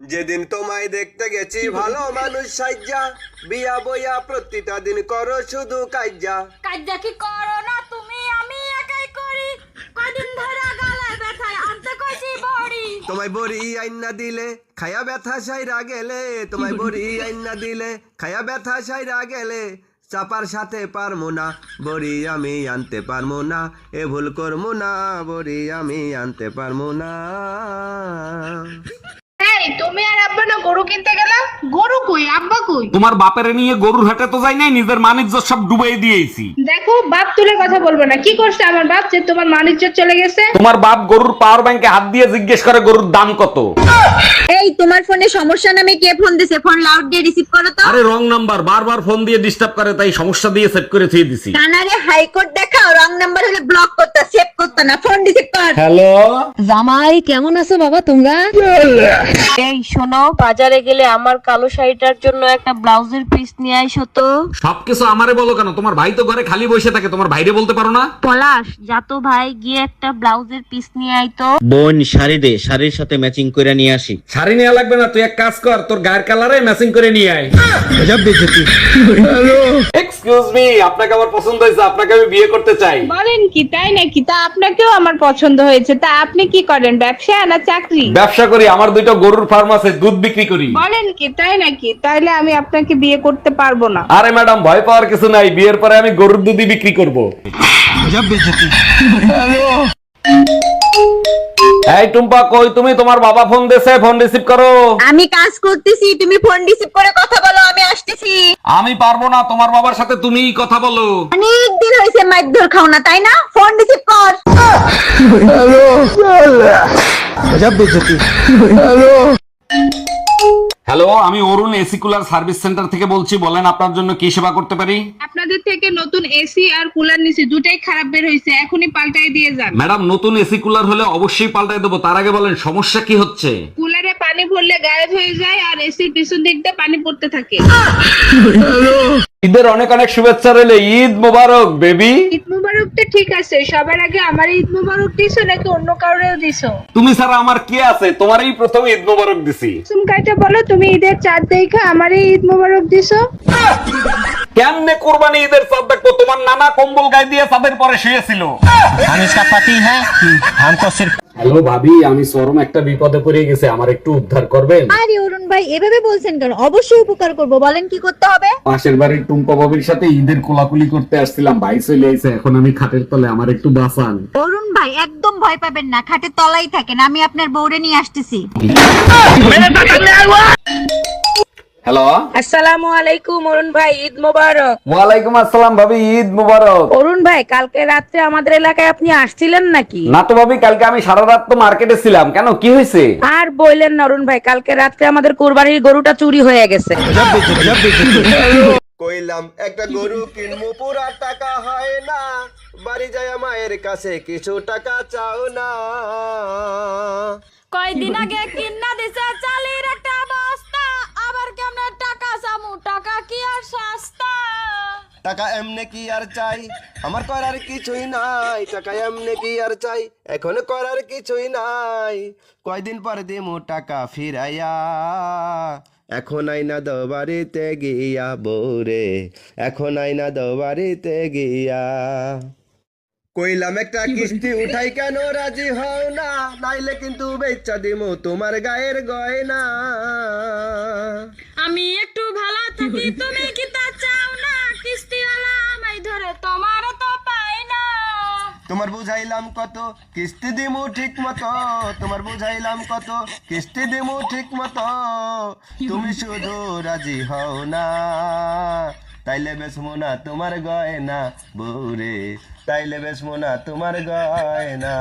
যেদিন তোমায় দেখতে গেছি ভালো মানুষ সাজ্জা। বিয়া বইয়া প্রতিটা দিন করো শুধু কাজ্জা। কাজ্জা কি করো না তুমি? আমি একাই করি। কদিন ধরে গালায় ব্যথায় আনতে কইছি বড়ি। তোমায় বড়ি আইনা দিলে খায়া ব্যথা সাইরা গেলে। তোমায় বড়ি আইনা দিলে খায়া ব্যথা সাইরা গেলে। চাপার সাথে পারমো না বড়ি আমি আনতে পারমু না। এ ভুল করমু না বড়ি আমি আনতে পারমু না এই তুমি আর আব্বা না গরু কিনতে গেলাম? গরু কই? আব্বা কই? তোমার বাপের নিয়ে গরুর হাটে তো যাই নাই নিজের মানিজ্য সব ডুবাই দিয়েছি। দেখো বাপ তুলে কথা বলব না। কি করছে আমার বাপ? যে তোমার মানিজ্য চলে গেছে। তোমার বাপ গরুর পাওয়ার ব্যাংকে হাত দিয়ে জিজ্ঞেস করে গরুর দাম কত। এই তোমার ফোনে সমস্যা নামে কে ফোন দিছে? ফোন লাউড দিয়ে রিসিভ করো তো। আরে রং নাম্বার বারবার ফোন দিয়ে ডিস্টার্ব করে তাই সমস্যা দিয়ে সেট করে থুয়ে দিছি। কানারে হাইকোর্ট দেখাও। রং নাম্বার হলে ব্লক করতে সেভ করতে না। ফোন রিসিভ কর। হ্যালো জামাই কেমন আছো বাবা তোমরা? এই শোনো বাজারে গেলে আমার কালো শাড়িটার জন্য একটা ব্লাউজের পিস নিয়ে আইসো তো। সবকিছু আমারে বলো কেন? তোমার ভাই তো ঘরে খালি বসে থাকে তোমার ভাইরে বলতে পারো না? পলাশ যা তো ভাই গিয়ে একটা ব্লাউজের পিস নিয়ে আইতো বোন শাড়ি দে শাড়ির সাথে ম্যাচিং করে নিয়ে আসি। শাড়ি নেওয়া লাগবে না তুই এক কাজ কর তোর গায়ের কালারে ম্যাচিং করে নিয়ে আয়। এক্সকিউজ মি আপনাকে আমার পছন্দ হয়েছে আপনাকে আমি বিয়ে করতে চাই। বলেন কি তাই নাকি? তা আপনাকেও আমার পছন্দ হয়েছে। তা আপনি কি করেন ব্যবসা না চাকরি? ব্যবসা করি আমার দুইটা গরুর ফার্ম আছে দুধ বিক্রি করি। বলেন কি তাই নাকি? তাইলে আমি আপনাকে বিয়ে করতে পারব না। আরে ম্যাডাম ভয় পাওয়ার কিছু নাই বিয়ের পরে আমি গরুর দুধই বিক্রি করব। এই টুম্পা কই তুমি? তোমার বাবা ফোন দিছে ফোন রিসিভ করো। আমি কাজ করতেছি তুমি ফোন রিসিভ করে কথা বলো আমি আমি পারব না তোমার বাবার সাথে তুমিই কথা বলো। অনেক দিন হয়েছে মাইর খাও না তাই না? ফোন রিসিভ কর। হ্যালো আমি Arun AC cooler service centre থেকে বলছি বলেন আপনার জন্য কি সেবা করতে পারি? আপনাদের থেকে নতুন এসি আর কুলার নিছি দুটাই খারাপ বের হয়েছে এখনই পাল্টাই দিয়ে যান। ম্যাডাম নতুন এসি কুলার হলে অবশ্যই পাল্টাই দেবো তার আগে বলেন সমস্যা কি হচ্ছে? পানি ভরলে গায়েব হয়ে যায় আর এসির পিছন দিক পানি পড়তে থাকে। ঈদের অনেক অনেক শুভেচ্ছা রইল। ঈদ মোবারক বেবি। ঈদ মোবারকটা ঠিক আছে সবার আগে আমার ঈদ মোবারক দিছো নাকি অন্য কাউরেও দিছো? তুমি ছাড়া আমার কি আছে? তোমারই প্রথম ঈদ মোবারক দিছি। তুমি কাইতে বলো তুমি ঈদের চাঁদ দেখে আমারই ঈদ মোবারক দিছো? কেমনে কুরবানি ঈদের চাঁদ দেখব? তোমার নানা কম্বল গায়ে দিয়ে চাঁদের পরে শুয়েছিল। আমি সাপাতি হ্যাঁ হ্যাঁ হামকো সিরফ হ্যালো ভাবি আমি চরম একটা বিপদে পড়ে গেছে আমার একটু উদ্ধার করবেন? আরে অরুণ ভাই এভাবে বলছেন কেন? অবশ্যই উপকার করব বলেন কি করতে হবে? পাশের বাড়ির টুম্পা ভাবির সাথে ঈদের কোলাকুলি করতে আসছিলাম ভাই চলে আইছে এখন আমি খাটের তলে আমার একটু বাঁচান। অরুণ ভাই একদম ভয় পাবেন না খাটের তলাই থাকেন আমি আপনার বউরে নিয়ে আসতেছি। হ্যালো আসসালামু আলাইকুম অরুণ ভাই ঈদ মোবারক ওয়ালাইকুম আসসালাম ভাবি ঈদ মুবারক অরুণ ভাই কালকে রাত্রে আমাদের এলাকায় আপনি আসছিলেন নাকি? না তো ভাবি কালকে আমি সারা রাত তো মার্কেটে ছিলাম। কেন কি হয়েছে? আর বললেন না অরুণ ভাই কালকে রাত্রে আমাদের কোরবানির গরুটা চুরি হয়ে গেছে। কইলাম একটা গরু কিনবো পুরা টাকা হয় না। বাড়ি যায় মায়ের কাছে কিছু টাকা চাও না। কয়দিন আগে কিন্না টাকা এমনে কি আর চাই? আমার করার কিছুই নাই টাকা এমনে কি আর চাই? এখন করার কিছুই নাই। কয়দিন পর দিমু টাকা ফিরাইয়া এখন আইনা দো বাড়িতে গিয়া বৌরে এখন আইনা দো বাড়িতে গিয়া। কইলাম একটা কিস্তি উঠাই কেন রাজি হও না? নাইলে কিন্তু বেচা দিমু তোমার গায়ের গয়না। আমি একটু ভালো থাকি তুমি বুঝাইলাম কত? কিস্তি দিমু ঠিক মতো, তোমার বুঝাইলাম কত? কিস্তি দিমু ঠিক মতো, তুমি শুধু রাজি হও না। তাইলে বেশ মোনা তোমার গয়না বৌরে তাইলে বেশ মোনা তোমার গয়না।